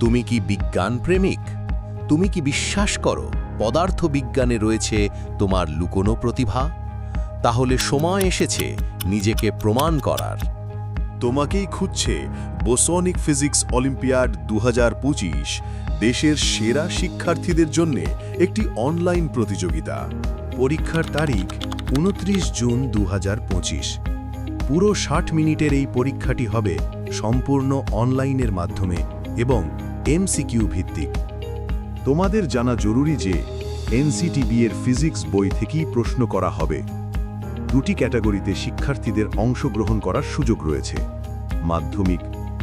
তুমি কি বিজ্ঞান প্রেমিক? তুমি কি বিশ্বাস করো পদার্থ বিজ্ঞানে রয়েছে তোমার লুকোনো প্রতিভা? তাহলে সময় এসেছে নিজেকে প্রমাণ করার। তোমাকেই খুঁজছে বোসনিক ফিজিক্স অলিম্পিয়াড দু হাজার পঁচিশ, দেশের সেরা শিক্ষার্থীদের জন্য একটি অনলাইন প্রতিযোগিতা। পরীক্ষার তারিখ উনত্রিশ জুন দু হাজার পঁচিশ। পুরো ষাট মিনিটের এই পরীক্ষাটি হবে সম্পূর্ণ অনলাইনের মাধ্যমে এবং এমসিকিউ ভিত্তিক। তোমাদের জানা জরুরি যে এনসিটিবি এর ফিজিক্স বই থেকেই প্রশ্ন করা হবে। দুটি ক্যাটাগরিতে শিক্ষার্থীদের অংশগ্রহণ করার সুযোগ রয়েছে। মাধ্যমিক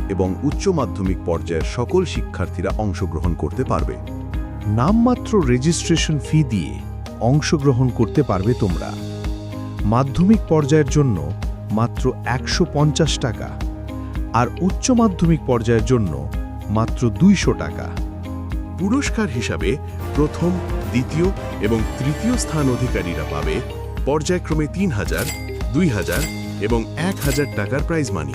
এবং উচ্চ মাধ্যমিক পর্যায়ের সকল শিক্ষার্থীরা অংশগ্রহণ করতে পারবে। নামমাত্র রেজিস্ট্রেশন ফি দিয়ে অংশগ্রহণ করতে পারবে তোমরা। মাধ্যমিক পর্যায়ের জন্য মাত্র একশো পঞ্চাশ টাকা আর উচ্চ মাধ্যমিক পর্যায়ের জন্য মাত্র দুইশো টাকা। পুরস্কার হিসাবে প্রথম, দ্বিতীয় এবং তৃতীয় স্থান অধিকারীরা পাবে পর্যায়ক্রমে তিন হাজার, দুই হাজার এবং এক হাজার টাকার প্রাইজ মানি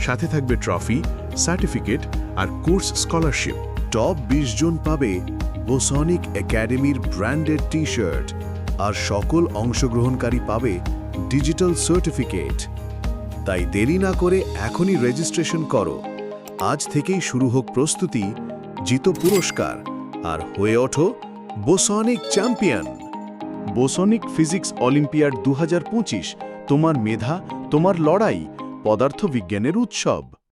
সাথে থাকবে ট্রফি সার্টিফিকেট আর কোর্স স্কলারশিপ টপ বিশ জন পাবে বোসনিক একাডেমির ব্র্যান্ডেড টি শার্ট আর সকল অংশগ্রহণকারী পাবে ডিজিটাল সার্টিফিকেট তাই দেরি না করে এখনই রেজিস্ট্রেশন করো। আজ থেকেই শুরু হোক প্রস্তুতি, জিত পুরস্কার, আর হয়ে ওঠো বোসনিক চ্যাম্পিয়ন। বোসনিক ফিজিক্স অলিম্পিয়াড দু হাজার পঁচিশ, তোমার মেধা, তোমার লড়াই, পদার্থবিজ্ঞানের উৎসব।